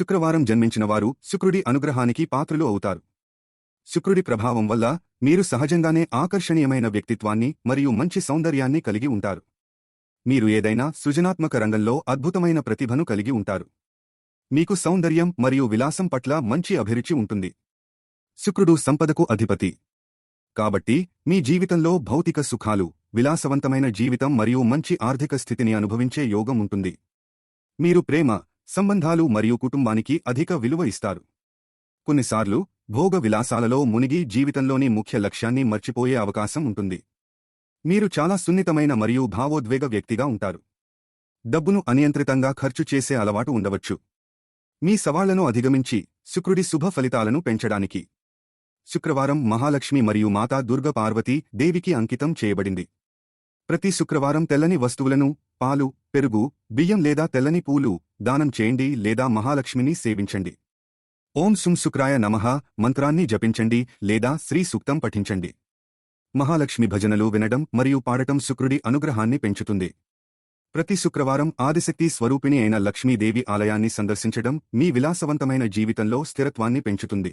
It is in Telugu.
శుక్రవారం జన్మించిన వారు శుక్రుడి అనుగ్రహానికి పాత్రులు అవుతారు. శుక్రుడి ప్రభావం వల్ల మీరు సహజంగానే ఆకర్షణీయమైన వ్యక్తిత్వాన్ని మరియు మంచి సౌందర్యాన్ని కలిగి ఉంటారు. మీరు ఏదైనా సృజనాత్మక రంగంలో అద్భుతమైన ప్రతిభను కలిగి ఉంటారు. మీకు సౌందర్యం మరియు విలాసం పట్ల మంచి అభిరుచి ఉంటుంది. శుక్రుడు సంపదకు అధిపతి. కాబట్టి మీ జీవితంలో భౌతిక సుఖాలు విలాసవంతమైన జీవితం మరియు మంచి ఆర్థిక స్థితిని అనుభవించే యోగం ఉంటుంది. మీరు ప్రేమ సంబంధాలు మరియు కుటుంబానికి అధిక విలువ ఇస్తారు. కొన్నిసార్లు భోగ విలాసాలలో మునిగి జీవితంలోని ముఖ్య లక్ష్యాన్ని మర్చిపోయే అవకాశం ఉంటుంది. మీరు చాలా సున్నితమైన మరియు భావోద్వేగ వ్యక్తిగా ఉంటారు. డబ్బును అనియంత్రితంగా ఖర్చు చేసే అలవాటు ఉండవచ్చు. మీ సవాళ్ళను అధిగమించి శుక్రుడి శుభ ఫలితాలను పెంచడానికి. శుక్రవారం మహాలక్ష్మి మరియు మాతా దుర్గ పార్వతీ దేవికి అంకితం చేయబడింది. ప్రతి శుక్రవారం తెల్లని వస్తువులను పాలు పెరుగు బియ్యం లేదా తెల్లని పూలు దానం చేయండి లేదా మహాలక్ష్మిని సేవించండి. ఓం సుం శుక్రాయ నమః మంత్రాన్ని జపించండి లేదా శ్రీ సూక్తం పఠించండి. మహాలక్ష్మి భజనలు వినడం మరియు పాడటం శుక్రుడి అనుగ్రహాన్ని పెంచుతుంది. ప్రతి శుక్రవారం ఆదిశక్తి స్వరూపిణి అయిన లక్ష్మీదేవి ఆలయాన్ని సందర్శించడం మీ విలాసవంతమైన జీవితంలో స్థిరత్వాన్ని పెంచుతుంది.